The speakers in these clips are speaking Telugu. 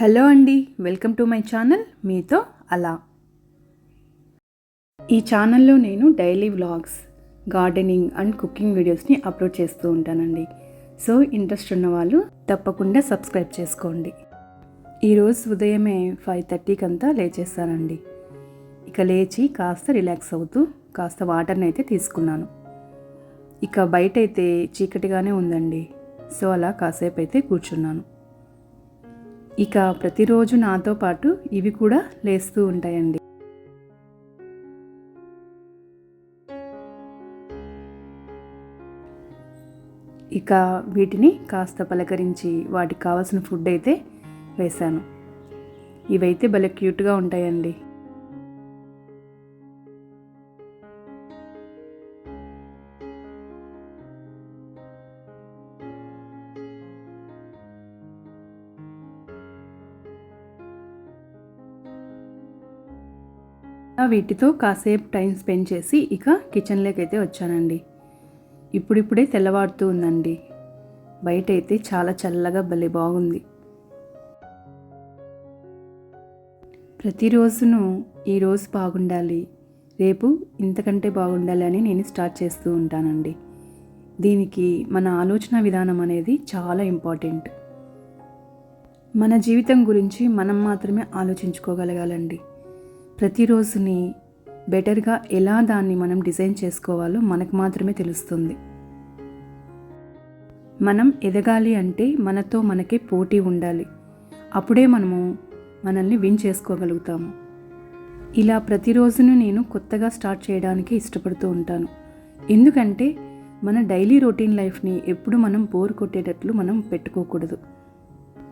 హలో అండి వెల్కమ్ టు మై ఛానల్ మీతో అలా. ఈ ఛానల్లో నేను daily vlogs gardening and cooking వీడియోస్ని అప్లోడ్ చేస్తూ ఉంటానండి. సో ఇంట్రెస్ట్ ఉన్న వాళ్ళు తప్పకుండా సబ్స్క్రైబ్ చేసుకోండి. ఈరోజు ఉదయమే ఫైవ్ థర్టీకి అంతా లేచేస్తానండి. ఇక లేచి కాస్త రిలాక్స్ అవుతూ కాస్త వాటర్ని అయితే తీసుకున్నాను. ఇక బయట అయితే చీకటిగానే ఉందండి. సో అలా కాసేపు అయితే కూర్చున్నాను. ఇక ప్రతిరోజు నాతో పాటు ఇవి కూడా లేస్తూ ఉంటాయండి. ఇక వీటిని కాస్త పలకరించి వాటికి కావాల్సిన ఫుడ్ అయితే వేశాను. ఇవైతే భలే క్యూట్గా ఉంటాయండి. వీటితో కాసేపు టైం స్పెండ్ చేసి ఇక కిచెన్లోకి అయితే వచ్చానండి. ఇప్పుడిప్పుడే తెల్లవారుతూ ఉందండి. బయట అయితే చాలా చల్లగా భలే బాగుంది. ప్రతిరోజును ఈరోజు బాగుండాలి. రేపు ఇంతకంటే బాగుండాలి అని నేను స్టార్ట్ చేస్తూ ఉంటానండి. దీనికి మన ఆలోచన విధానం అనేది చాలా ఇంపార్టెంట్. మన జీవితం గురించి మనం మాత్రమే ఆలోచించుకోగలగాలండి. ప్రతిరోజుని బెటర్గా ఎలా దాన్ని మనం డిజైన్ చేసుకోవాలో మనకు మాత్రమే తెలుస్తుంది. మనం ఎదగాలి అంటే మనతో మనకే పోటీ ఉండాలి. అప్పుడే మనము మనల్ని విన్ చేసుకోగలుగుతాము. ఇలా ప్రతిరోజును నేను కొత్తగా స్టార్ట్ చేయడానికి ఇష్టపడుతూ ఉంటాను. ఎందుకంటే మన డైలీ రొటీన్ లైఫ్ని ఎప్పుడు మనం బోర్ కొట్టేటట్లు మనం పెట్టుకోకూడదు.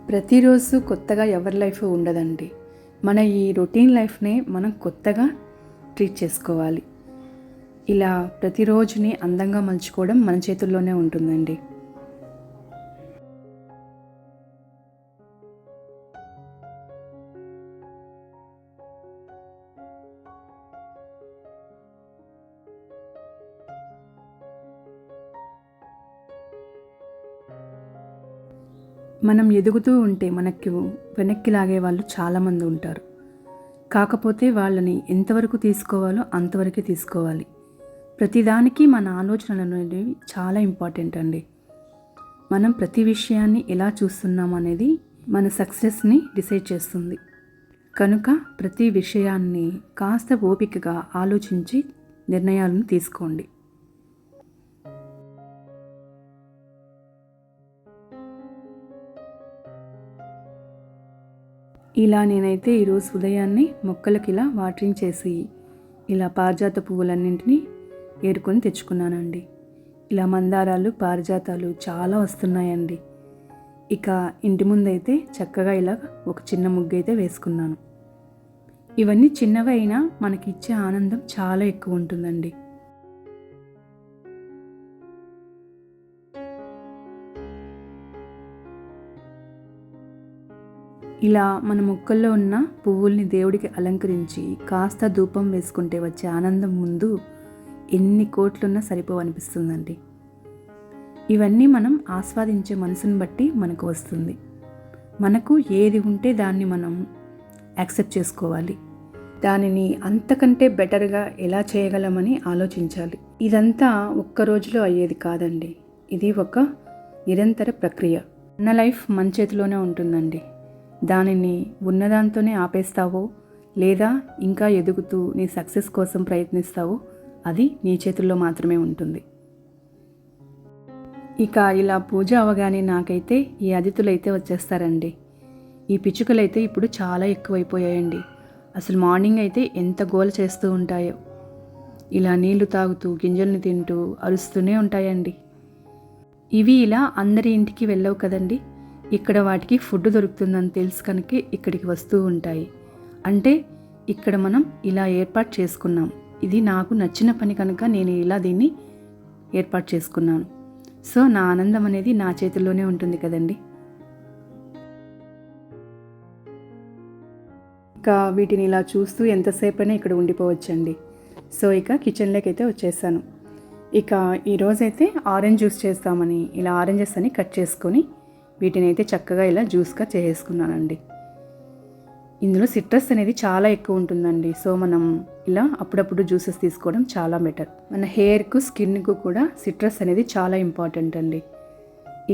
ప్రతిరోజు కొత్తగా ఎవరి లైఫ్ ఉండదండి. మన ఈ రొటీన్ లైఫ్నే మనం కొత్తగా ట్రీట్ చేసుకోవాలి. ఇలా ప్రతిరోజుని అందంగా మలుచుకోవడం మన చేతుల్లోనే ఉంటుందండి. మనం ఎదుగుతూ ఉంటే మనకు వెనక్కి లాగే వాళ్ళు చాలామంది ఉంటారు. కాకపోతే వాళ్ళని ఎంతవరకు తీసుకోవాలో అంతవరకే తీసుకోవాలి. ప్రతిదానికి మన ఆలోచనలు అనేవి చాలా ఇంపార్టెంట్ అండి. మనం ప్రతి విషయాన్ని ఎలా చూస్తున్నాం అనేది మన సక్సెస్ని డిసైడ్ చేస్తుంది. కనుక ప్రతి విషయాన్ని కాస్త ఓపికగా ఆలోచించి నిర్ణయాలను తీసుకోండి. ఇలా నేనైతే ఈరోజు ఉదయాన్నే మొక్కలకి ఇలా వాటరింగ్ చేసి ఇలా పారిజాత పువ్వులన్నింటినీ ఏరుకొని తెచ్చుకున్నానండి. ఇలా మందారాలు పారిజాతాలు చాలా వస్తున్నాయండి. ఇక ఇంటి ముందైతే చక్కగా ఇలా ఒక చిన్న ముగ్గు అయితే వేసుకున్నాను. ఇవన్నీ చిన్నవైనా మనకి ఇచ్చే ఆనందం చాలా ఎక్కువ ఉంటుందండి. ఇలా మన మొక్కల్లో ఉన్న పువ్వుల్ని దేవుడికి అలంకరించి కాస్త ధూపం వేసుకుంటే వచ్చే ఆనందం ముందు ఎన్ని కోట్లున్నా సరిపోవనిపిస్తుందండి ఇవన్నీ మనం ఆస్వాదించే మనసును బట్టి మనకు వస్తుంది. మనకు ఏది ఉంటే దాన్ని మనం యాక్సెప్ట్ చేసుకోవాలి. దానిని అంతకంటే బెటర్గా ఎలా చేయగలమని ఆలోచించాలి. ఇదంతా ఒక్క రోజులో అయ్యేది కాదండి. ఇది ఒక నిరంతర ప్రక్రియ. మన లైఫ్ మన చేతిలోనే ఉంటుందండి. దానిని ఉన్నదాంతోనే ఆపేస్తావో లేదా ఇంకా ఎదుగుతూ నీ సక్సెస్ కోసం ప్రయత్నిస్తావో అది నీ చేతుల్లో మాత్రమే ఉంటుంది. ఇక ఇలా పూజ అవగానే నాకైతే ఈ అతిథులైతే వచ్చేస్తారండి. ఈ పిచ్చుకలైతే ఇప్పుడు చాలా ఎక్కువైపోయాయండి. అసలు మార్నింగ్ అయితే ఎంత గోల చేస్తూ ఉంటాయో. ఇలా నీళ్ళు తాగుతూ గింజల్ని తింటూ అరుస్తూనే ఉంటాయండి. ఇవి ఇలా అందరి ఇంటికి వెళ్ళవు కదండి. ఇక్కడ వాటికి ఫుడ్ దొరుకుతుందని తెలుసు కనుక ఇక్కడికి వస్తూ ఉంటాయి. అంటే ఇక్కడ మనం ఇలా ఏర్పాటు చేసుకున్నాం. ఇది నాకు నచ్చిన పని కనుక నేను ఇలా దీన్ని ఏర్పాటు చేసుకున్నాను. సో నా ఆనందం అనేది నా చేతుల్లోనే ఉంటుంది కదండి. ఇంకా వీటిని ఇలా చూస్తూ ఎంతసేపైనా ఇక్కడ ఉండిపోవచ్చండి. సో ఇక కిచెన్లోకి అయితే వచ్చేసాను. ఇక ఈరోజైతే ఆరెంజ్ జ్యూస్ చేస్తామని ఇలా ఆరెంజెస్ అని కట్ చేసుకొని వీటిని అయితే చక్కగా ఇలా జ్యూస్గా చేసుకున్నానండి ఇందులో సిట్రస్ అనేది చాలా ఎక్కువ ఉంటుందండి. సో మనం ఇలా అప్పుడప్పుడు జ్యూసెస్ తీసుకోవడం చాలా బెటర్. మన హెయిర్కు స్కిన్కు కూడా సిట్రస్ అనేది చాలా ఇంపార్టెంట్ అండి.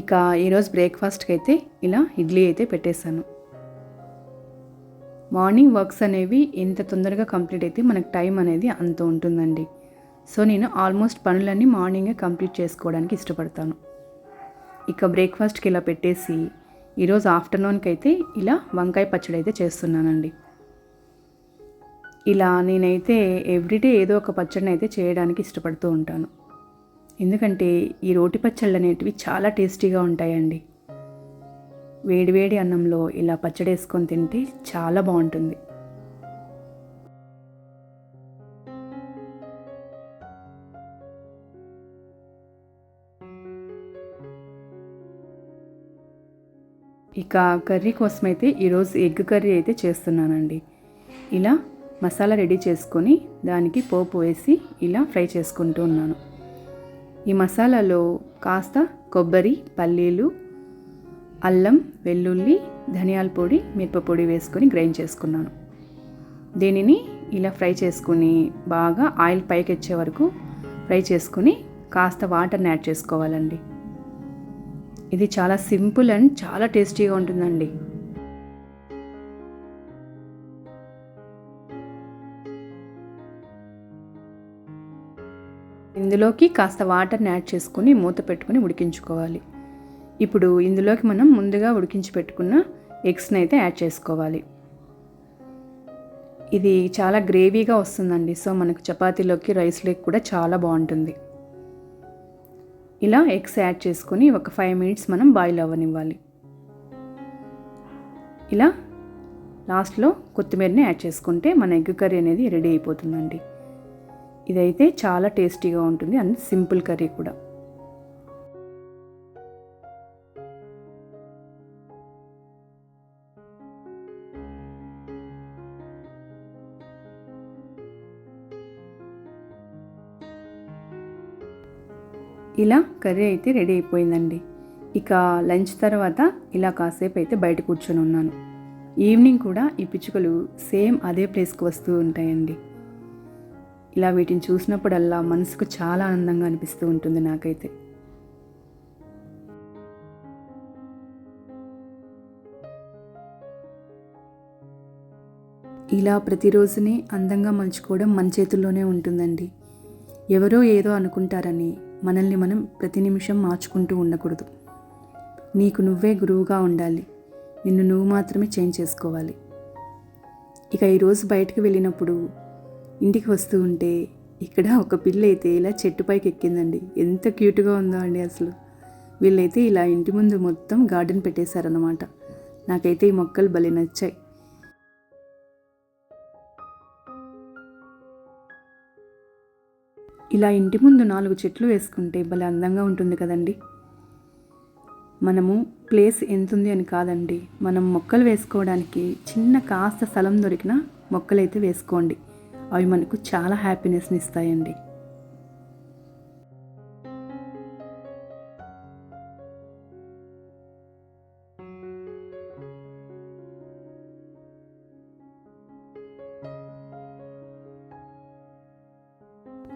ఇక ఈరోజు బ్రేక్ఫాస్ట్కి అయితే ఇలా ఇడ్లీ అయితే పెట్టేశాను. మార్నింగ్ వర్క్స్ అనేవి ఎంత తొందరగా కంప్లీట్ అయితే మనకు టైం అనేది అంత ఉంటుందండి. సో నేను ఆల్మోస్ట్ పనులన్నీ మార్నింగే కంప్లీట్ చేసుకోవడానికి ఇష్టపడతాను. ఇక బ్రేక్ఫాస్ట్కి ఇలా పెట్టేసి ఈరోజు ఆఫ్టర్నూన్కి అయితే ఇలా వంకాయ పచ్చడి అయితే చేస్తున్నానండి. ఇలా నేనైతే ఎవ్రీడే ఏదో ఒక పచ్చడిని అయితే చేయడానికి ఇష్టపడుతూ ఉంటాను. ఎందుకంటే ఈ రోటి పచ్చళ్ళు అనేటివి చాలా టేస్టీగా ఉంటాయండి. వేడివేడి అన్నంలో ఇలా పచ్చడి వేసుకొని తింటే చాలా బాగుంటుంది. ఇక కర్రీ కోసం అయితే ఈరోజు ఎగ్ కర్రీ అయితే చేస్తున్నానండి. ఇలా మసాలా రెడీ చేసుకొని దానికి పోపు వేసి ఇలా ఫ్రై చేసుకుంటూ ఉన్నాను. ఈ మసాలాలో కాస్త కొబ్బరి పల్లీలు అల్లం వెల్లుల్లి ధనియాల పొడి మిరప పొడి వేసుకొని గ్రైండ్ చేసుకున్నాను. దీనిని ఇలా ఫ్రై చేసుకుని బాగా ఆయిల్ పైకి వచ్చే వరకు ఫ్రై చేసుకుని కాస్త వాటర్ని యాడ్ చేసుకోవాలండి. ఇది చాలా సింపుల్ అండ్ చాలా టేస్టీగా ఉంటుందండి. ఇందులోకి కాస్త వాటర్ని యాడ్ చేసుకుని మూత పెట్టుకుని ఉడికించుకోవాలి. ఇప్పుడు ఇందులోకి మనం ముందుగా ఉడికించి పెట్టుకున్న ఎగ్స్ని అయితే యాడ్ చేసుకోవాలి. ఇది చాలా గ్రేవీగా వస్తుందండి. సో మనకు చపాతీలోకి రైస్లోకి కూడా చాలా బాగుంటుంది. ఇలా ఎగ్స్ యాడ్ చేసుకొని ఒక ఫైవ్ మినిట్స్ మనం బాయిల్ అవ్వనివ్వాలి. ఇలా లాస్ట్లో కొత్తిమీరని యాడ్ చేసుకుంటే మన ఎగ్ కర్రీ అనేది రెడీ అయిపోతుందండి. ఇదైతే చాలా టేస్టీగా ఉంటుంది అండ్ సింపుల్ కర్రీ కూడా. ఇలా కర్రీ అయితే రెడీ అయిపోయిందండి. ఇక లంచ్ తర్వాత ఇలా కాసేపు అయితే బయట కూర్చొని ఉన్నాను. ఈవినింగ్ కూడా ఈ పిచ్చుకలు సేమ్ అదే ప్లేస్కి వస్తూ ఉంటాయండి. ఇలా వీటిని చూసినప్పుడల్లా మనసుకు చాలా ఆనందంగా అనిపిస్తూ ఉంటుంది నాకైతే. ఇలా ప్రతిరోజుని అందంగా మలుచుకోవడం మన చేతుల్లోనే ఉంటుందండి. ఎవరో ఏదో అనుకుంటారని మనల్ని మనం ప్రతి నిమిషం మార్చుకుంటూ ఉండకూడదు. నీకు నువ్వే గురువుగా ఉండాలి. నిన్ను నువ్వు మాత్రమే చేంజ్ చేసుకోవాలి. ఇక ఈరోజు బయటకు వెళ్ళినప్పుడు ఇంటికి వస్తూ ఉంటే ఇక్కడ ఒక పిల్ల అయితే ఇలా చెట్టుపైకి ఎక్కిందండి ఎంత క్యూట్గా ఉందో అండి అసలు. వీళ్ళైతే ఇలా ఇంటి ముందు మొత్తం గార్డెన్ పెట్టేశారనమాట నాకైతే ఈ మొక్కలు భలే నచ్చాయి. ఇలా ఇంటి ముందు నాలుగు చెట్లు వేసుకుంటే భలే అందంగా ఉంటుంది కదండి. మనము ప్లేస్ ఎంతుంది అని కాదండి. మనం మొక్కలు వేసుకోవడానికి చిన్న కాస్త స్థలం దొరికిన మొక్కలైతే వేసుకోండి. అవి మనకు చాలా హ్యాపీనెస్ని ఇస్తాయండి.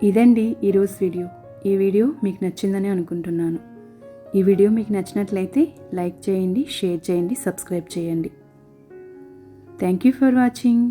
ఇదండి ఈరోజు వీడియో. ఈ వీడియో మీకు నచ్చిందని అనుకుంటున్నాను. ఈ వీడియో మీకు నచ్చినట్లయితే లైక్ చేయండి షేర్ చేయండి సబ్స్క్రైబ్ చేయండి. Thank you for watching.